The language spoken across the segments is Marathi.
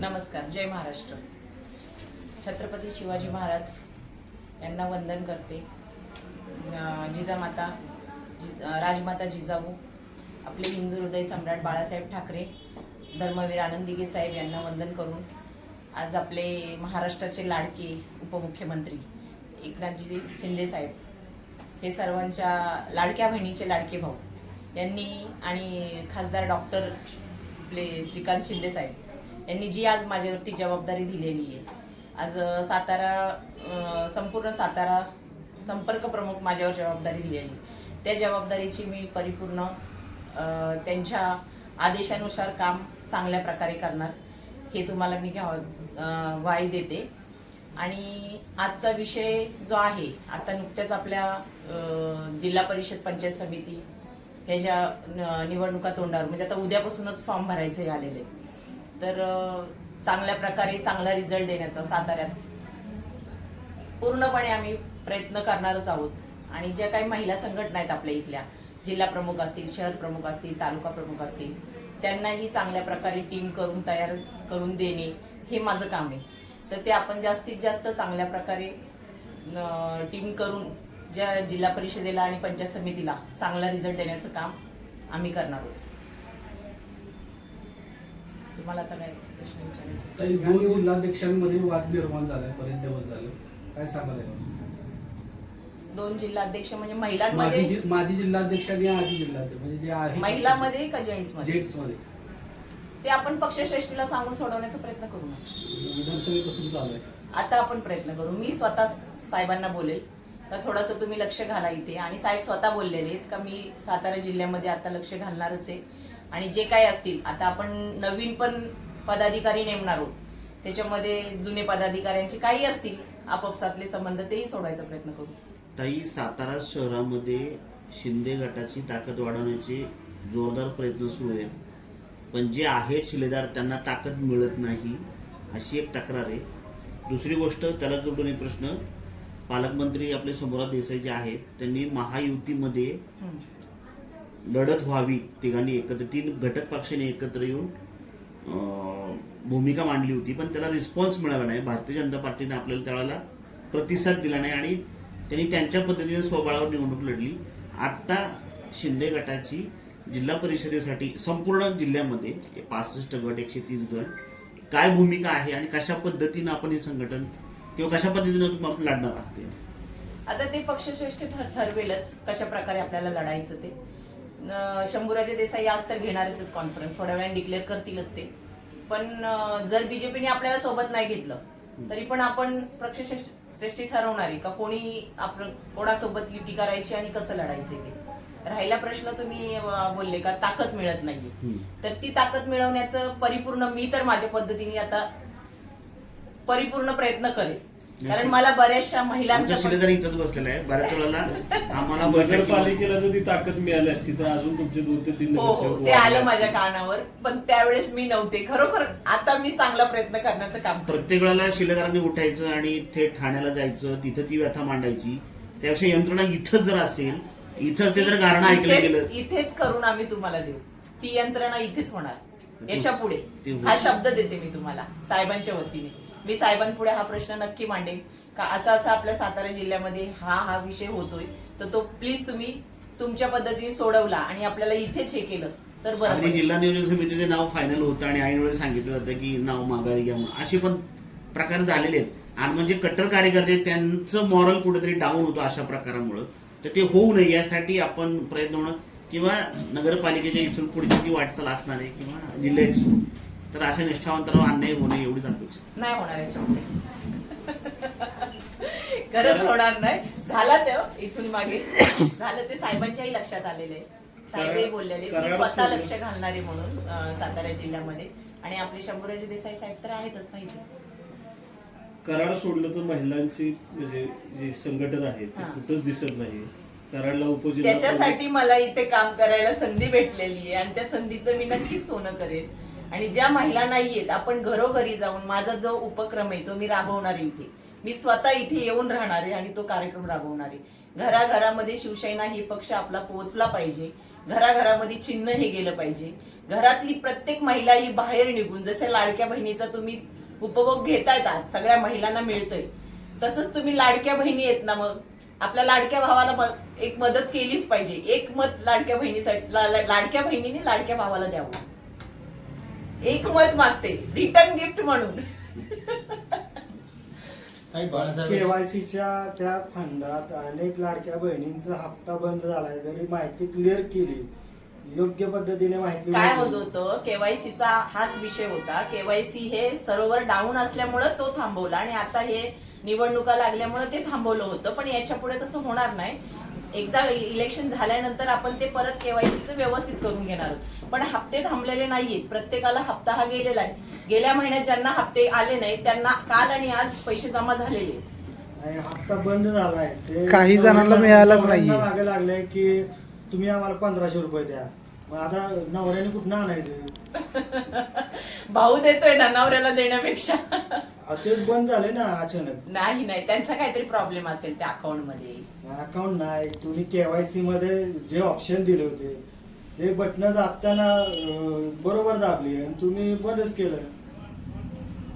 नमस्कार जय महाराष्ट्र. छत्रपती शिवाजी महाराज यांना वंदन करते. जिजामाता जि राजमाता जिजाऊ आपले हिंदू हृदय सम्राट बाळासाहेब ठाकरे धर्मवीर आनंदीगे साहेब यांना वंदन करून आज आपले महाराष्ट्राचे लाडके उपमुख्यमंत्री एकनाथजी शिंदे साहेब हे सर्वांच्या लाडक्या बहिणीचे लाडके भाऊ यांनी आणि खासदार डॉक्टर आपले श्रीकांत शिंदे साहेब यांनी जी आज माझ्यावरती जबाबदारी दिलेली आहे. आज सातारा संपूर्ण सातारा संपर्क प्रमुख माझ्यावर जबाबदारी दिलेली त्या जबाबदारीची मी परिपूर्ण त्यांच्या आदेशानुसार काम चांगल्या प्रकारे करणार हे तुम्हाला मी घ्याव वाई ग्वाही देते. आणि आजचा विषय जो आहे आता नुकत्याच आपल्या जिल्हा परिषद पंचायत समिती ह्याच्या न- निवडणुका तोंडावर म्हणजे आता उद्यापासूनच फॉर्म भरायचे आलेले तर चांगल्या प्रकारे चांगला रिझल्ट देण्याचा साताऱ्यात. पूर्णपणे आम्ही प्रयत्न करणारच आहोत. आणि ज्या काही महिला संघटना आहेत आपल्या इथल्या जिल्हा प्रमुख असतील शहर प्रमुख असतील तालुका प्रमुख असतील त्यांनाही चांगल्या प्रकारे टीम करून तयार करून देणे हे माझं काम आहे. तर ते आपण जास्तीत जास्त चांगल्या प्रकारे टीम करून ज्या जिल्हा परिषदेला आणि पंचायत समितीला चांगला रिझल्ट देण्याचं काम आम्ही करणार आहोत. तुम्हाला आता काय प्रश्न विचारायचे? काही दोन जिल्हाध्यक्षांमध्ये वाद निर्माण झालाय बरेच दिवस झाले. काय सांगाल यावर? दोन जिल्हाध्यक्ष म्हणजे महिलांमध्ये? जि- जिल्हाध्यक्ष आणि आजी जिल्हाध्यक्ष म्हणजे जे आहे. महिलांमध्ये का जेट्समध्ये ते आपण पक्षश्रेष्ठीला सांगून सोडवण्याचा प्रयत्न करू ना. विधानसभेपासून चालू आहे. आता आपण प्रयत्न करू. मी स्वतः साहेबांना बोलेल. का थोडंसं तुम्ही लक्ष घाला इथे. आणि साहेब स्वतः बोललेले आहेत का मी सातारा जिल्ह्यामध्ये आता लक्ष घालणारच आहे. आणि जे काही असतील आता आपण नवीन पण पदाधिकारी नेमणार आहोत. त्याच्यामध्ये जुने पदाधिकाऱ्यांचे काही असतील आपापसातले संबंध तेही सोडवायचा प्रयत्न करू. ताई सातारा शहरामध्ये शिंदे गटाची ताकद वाढवण्याचे जोरदार प्रयत्न सुरू आहेत. पण जे आहेत शिलेदार त्यांना ताकद मिळत नाही अशी एक तक्रार आहे. दुसरी गोष्ट त्याला जोडून एक प्रश्न. पालकमंत्री आपले शंभूराज देसाई जे आहेत. त्यांनी महायुतीमध्ये. लढत व्हावी. तिघांनी एकत्र तीन घटक पक्षाने एकत्र येऊन भूमिका मांडली होती. पण त्याला रिस्पॉन्स मिळाला नाही. भारतीय जनता पार्टीने आपल्याला त्यावेळेला प्रतिसाद दिला नाही आणि त्यांनी त्यांच्या पद्धतीने स्वबळावर निवडणूक लढली. आत्ता शिंदे गटाची जिल्हा परिषदेसाठी संपूर्ण जिल्ह्यामध्ये पासष्ट गट एकशे तीस गट काय भूमिका आहे आणि कशा पद्धतीनं आपण हे संघटन किंवा कशा पद्धतीनं तुम्ही आपण लढणार आहात आता ते पक्षश्रेष्ठ ठरवेलच कशा प्रकारे आपल्याला लढायचं ते. शंभूराजे देसाई आज तर घेणारच कॉन्फरन्स थोड्या वेळाने डिक्लेअर करतीलच ते पण जर बीजेपीने आपल्याला सोबत नाही घेतलं तरी पण आपण पक्षश्रेष्ठी ठरवणार आहे का? कोणी आपण कोणासोबत युती करायची आणि कसं लढायचं ते? राहिला प्रश्न तुम्ही बोलले का? ताकद मिळत नाहीये. हम्म. तर ती ताकद मिळवण्याचं परिपूर्ण मी तर माझ्या पद्धतीने आता परिपूर्ण प्रयत्न करेल. कारण मला बऱ्याचशा महिलांचा शिलेदार इथंच बसलेला आहे बऱ्याच वेळेला आम्हाला नगरपालिकेला जर ती ताकद मिळाली असती तर अजून तुमचे दोन ते तीन हो हो. नगरसेवक ते वाढले आलं असते. माझ्या कानावर पण त्यावेळेस मी नव्हते. खरोखर आता मी चांगला प्रयत्न करण्याचं काम करते. प्रत्येक वेळेला शिलेदारांनी उठायचं आणि थेट ठाण्याला जायचं तिथं ती व्यथा मांडायची. त्यापेक्षा यंत्रणा इथंच जर असेल इथंच ते जर गारणं ऐकलं इथेच- गेलं इथेच करून आम्ही तुम्हाला देऊ. ती यंत्रणा इथेच होणार. याच्यापुढे. ते होईल. हा शब्द देते मी तुम्हाला साहेबांच्या वतीने. मी साहेबांपुढे हा प्रश्न नक्की मांडेन. का असा असा आपल्या सातारा जिल्ह्यामध्ये हा हा विषय होतोय. तर तो प्लीज तुम्ही तुमच्या पद्धतीने सोडवला आणि आपल्याला इथेच हे केलं. तर बरं. जिल्हा नियोजन समितीचे नाव फायनल होतं आणि ऐनवेळी सांगितलं जातं की नाव माघारी घ्या म्हणून. असे पण प्रकार झालेले आहेत. आणि म्हणजे कट्टर कार्यकर्ते त्यांचं मॉरल कुठेतरी डाऊन होतं अशा प्रकारामुळं. तर ते होऊ नये यासाठी आपण प्रयत्न होणं किंवा नगरपालिकेच्या इथून पुढची वाटचाल असणार आहे किंवा जिल्ह्याची. तर अशा निष्ठावंतरावर अन्याय होणे एवढीच अपेक्षा. नाही होणार याच्यामध्ये. खरंच होणार नाही. झाला ते इथून मागे. झालं ते साहेबांच्याही लक्षात आलेलं आहे. साहेबही बोललेले मी स्वतः लक्ष घालणारे म्हणून सातारा जिल्ह्यामध्ये. आणि आपले शंभूराजे देसाई साहेब तर आहेतच ना इथे. कराड सोडलं तर महिलांची म्हणजे जी संघटन आहे ते. कुठंच दिसत नाही कराडला उपजिल्हा त्याच्यासाठी मला इथे काम करायला संधी भेटलेली आहे. आणि त्या संधीचं मी नक्कीच सोनं करेन. आणि ज्या महिला नाहीयेत आपण घरोघरी जाऊन माझा जो उपक्रम आहे तो मी राबवणार आहे इथे. मी स्वतः इथे येऊन राहणार आहे आणि तो कार्यक्रम राबवणार आहे. घराघरामध्ये शिवसेना ही पक्ष आपला पोहोचला पाहिजे. घराघरामध्ये चिन्ह हे गेलं पाहिजे. घरातली प्रत्येक महिला ही बाहेर निघून जशा लाडक्या बहिणीचा तुम्ही उपभोग घेतायत आज सगळ्या महिलांना मिळतंय तसंच तुम्ही लाडक्या बहिणी आहेत ना मग आपल्या लाडक्या भावाला एक मदत केलीच पाहिजे. एक मत लाडक्या बहिणीसाठी ला- लाडक्या बहिणीने लाडक्या भावाला द्यावं. एक मत मागते. रिटर्न गिफ्ट म्हणून. काही बाळासाहेब. केवायसीच्या त्या फंडात अनेक लाडक्या बहिणींचा हप्ता बंद झालाय. जरी माहिती क्लिअर केली योग्य पद्धतीने माहिती काय मिळाली. होत होतं? केवायसीचा हाच विषय होता. केवायसी हे सर्व्हर डाऊन असल्यामुळं तो थांबवला आणि आता हे निवडणुका लागल्यामुळे ते थांबवलं होतं. पण याच्यापुढे तसं होणार नाही. एकदा इलेक्शन झाल्यानंतर आपण ते परत केवायसीचं व्यवस्थित करून घेणार आहोत. पण हप्ते थांबलेले नाहीयेत. प्रत्येकाला हप्ता हा गेलेला आहे. गेल्या महिन्यात ज्यांना हप्ते आले नाही त्यांना काल आणि आज पैसे जमा झालेले आहेत. हप्ता बंद झालाय. ते काही जणांना मिळालाच नाहीये. नवऱ्यांना मागे लागले की तुम्ही आम्हाला पंधराशे रुपये द्या. मग आता नवऱ्याने कुठं आणायचं? भाऊ देतोय ना नवऱ्याला देण्यापेक्षा. ते बंद झाले ना अचानक. नाही नाही. त्यांचा काहीतरी प्रॉब्लेम असेल त्या अकाउंटमध्ये. अकाउंट नाही. तुम्ही केवायसी मध्ये जे ऑप्शन दिले होते ते बटन दाबताना अं, बरोबर दाबली आणि तुम्ही बंदच केलं.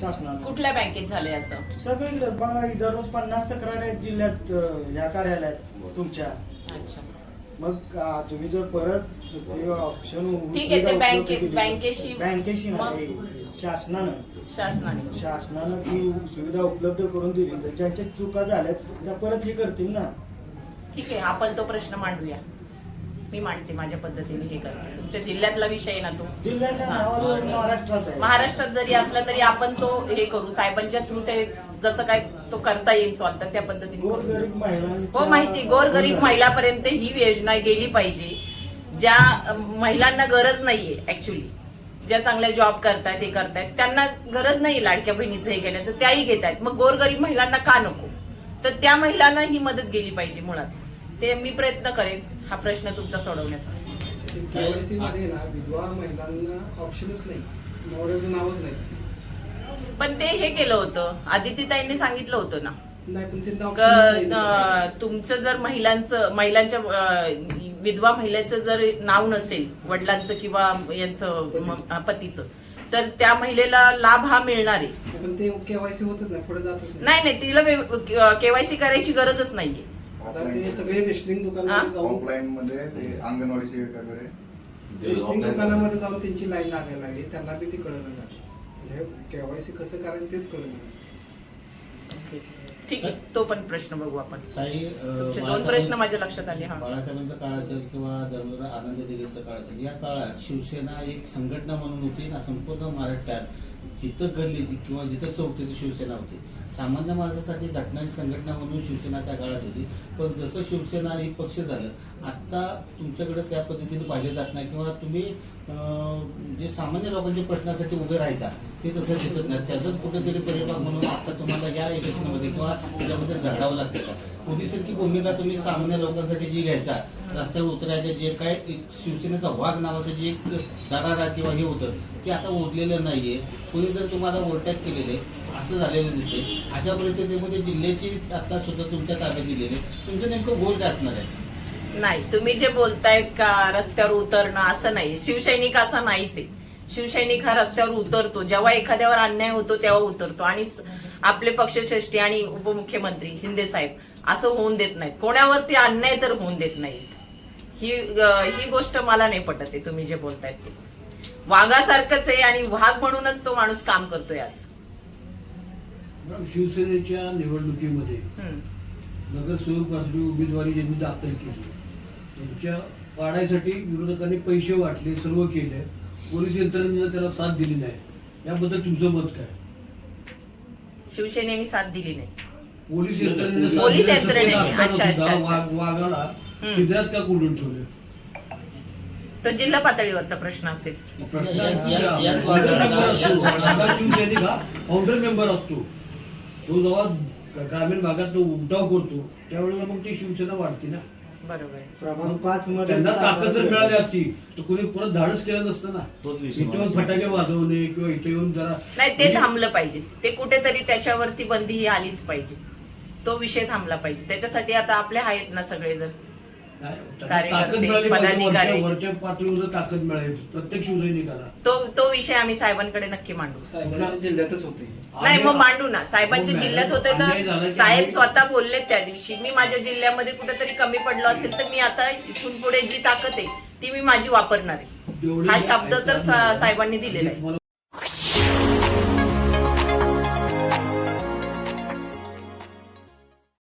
शासनानं. कुठल्या बँकेत झालंय असं? सगळीकडे. बघा दररोज पन्नास तक्रार आहेत जिल्ह्यात अं, या कार्यालयात तुमच्या. अच्छा. मग आ, तुम्ही जर परत ते ऑप्शन ठीक आहे, ते बँके- बँकेशी- बँकेशी नाही शासनानं. शासनाने. शासनानं ती सुविधा उपलब्ध करून दिली. तर ज्यांच्या चुका झाल्यात त्या परत हे करतील ना. ठीक आहे आपण तो प्रश्न मांडूया. मी मांडते माझ्या पद्धतीने हे करते. तुमच्या जिल्ह्यातला विषय आहे ना तो? महाराष्ट्रात जरी असला तरी आपण तो हे करू साहेबांच्या थ्रू ते जसं काय तो करता येईल सॉल्व तर त्या पद्धतीने हो माहिती गोरगरीब महिलापर्यंत ही योजना गेली पाहिजे. ज्या महिलांना गरज नाहीये ऍक्च्युली ज्या चांगल्या जॉब करतायत हे करतायत त्यांना गरज नाही लाडक्या बहिणीचं हे घेण्याचं. त्याही घेत आहेत मग गोरगरीब महिलांना का नको? तर त्या महिलांना ही मदत गेली पाहिजे मुळात. ते मी प्रयत्न करेन हा प्रश्न तुमचा सोडवण्याचा. केवायसी मध्ये ना विधवा महिलांना ऑप्शनच नाही. नवऱ्याचं नावच नाही. पण ते हे केलं होतं. आदित्यताईंनी सांगितलं होतं ना. तुमचं जर महिलांचं महिलांच्या विधवा महिलेचं जर नाव नसेल वडिलांचं किंवा यांचं पतीचं. तर त्या महिलेला लाभ हा मिळणार. आहे पण ते केवायसी होतच नाही पुढे जातच नाही. नाही तिला केवायसी करायची गरजच नाहीये. आता ते सगळे रेशनिंग दुकानामध्ये जाऊन ऑफलाईन मध्ये ते अंगणवाडी सेविकाकडे. रेशनिंग दुकानामध्ये जाऊन त्यांची लाईन लागायला लागली. त्यांना बी ती कळलं नाही. म्हणजे केवायसी कसं करायचं तेच कळलं नाही. ठीक आहे. तो पण प्रश्न बघू आपण. ताई अं, तुमचे दोन बाळासाहेब- प्रश्न माझ्या लक्षात आले हा. बाळासाहेबांचा काळ असेल किंवा धर्मवीर आनंद दिघेंचा काळ असेल या काळात शिवसेना एक संघटना म्हणून होती ना संपूर्ण महाराष्ट्रात. जिथं गल्ली ती किंवा जिथं चौक तिथे शिवसेना होती. सामान्य माणसासाठी झटणारी संघटना म्हणून शिवसेना त्या काळात होती. पण जसं शिवसेना ही पक्ष झालं आत्ता तुमच्याकडे त्या पद्धतीने पाहिलं जात नाही किंवा तुम्ही जे सामान्य लोकांच्या प्रश्नासाठी उभे राहायचा ते तसं दिसत नाही. त्याचाच कुठेतरी परिभाग म्हणून आता तुम्हाला या इलेक्शनमध्ये किंवा त्याच्यामध्ये झगडावं लागतं का? पोलिसांची भूमिका तुम्ही सामान्य लोकांसाठी जी घ्यायचा रस्त्यावर उतरायचं जे काय एक शिवसेनेचा वाघ नावाचं जे एक दरारा किंवा हे होतं ते आता उरलेलं नाहीये. कोणी जर तुम्हाला ओव्हरटॅक केलेले असं झालेलं दिसते अशा परिस्थितीमध्ये जिल्ह्याची आता सुद्धा तुमच्या ताब्यात दिलेली. तुमचं नेमकं गोल काय असणार आहे? नाही तुम्ही जे बोलतायत का रस्त्यावर उतरणं असं नाही. शिवसैनिक असा नाहीच आहे. शिवसैनिक हा रस्त्यावर उतरतो. जेव्हा एखाद्यावर अन्याय होतो तेव्हा उतरतो. आणि आपले पक्षश्रेष्ठी आणि उपमुख्यमंत्री शिंदे साहेब असं होऊन देत नाहीत. कोणावरती अन्याय तर होऊन देत नाहीत. ही ही गोष्ट मला नाही पटत आहे तुम्ही जे बोलतायत ते. वाघासारखंच आहे आणि वाघ म्हणूनच तो माणूस काम करतोय आज. शिवसेनेच्या निवडणुकीमध्ये. नगरसेवकासाठी उमेदवारी ज्यांनी दाखल केली त्यांच्या वाढायसाठी विरोधकांनी पैसे वाटले सर्व केले. पोलीस यंत्रणेनं त्याला साथ दिली नाही. याबद्दल तुमचं मत काय? शिवसेनेने साथ दिली नाही. पोलीस यंत्रणेनं पोलीस यंत्रणेने, अच्छा, अच्छा, अच्छा. वाघ- वाघाला हम्म. पिंजऱ्यात का कोंडून ठेवले? तो जिल्हा पातळीवरचा प्रश्न असेल. प्रश्न आहे, फाउंडर मेंबर असतो. या- वाघा शिवसैनिक हा फाउंडर मेंबर असतो तो जेव्हा ग्रामीण भागात तो उठाव करतो त्यावेळेला मग ती शिवसेना वाढते ना. बरोबर. आहे. पाच मध्ये त्यांना ताकद जर मिळाली असती तर कोणी परत धाडस केलं नसतं ना. तोच विषय इथे येऊन फटाके वाजवणे किंवा इथे येऊन जरा नाही ते म्हणजे- थांबलं पाहिजे. ते कुठेतरी त्याच्यावरती बंदी ही आलीच पाहिजे. तो विषय थांबला पाहिजे. त्याच्यासाठी आता आपले आहेत ना सगळेजण. शिवसैनिकाला तो तो विषय आम्ही साहेबांकडे नक्की मांडू. जिल्ह्यातच होते. नाही मग मांडू ना. साहेबांच्या हो, जिल्ह्यात होते तर की साहेब स्वतः बोलले त्या दिवशी मी माझ्या जिल्ह्यामध्ये कुठेतरी कमी पडलो असेल तर मी आता इथून पुढे जी ताकद आहे ती मी माझी वापरणार आहे. हा शब्द तर साहेबांनी दिलेला आहे.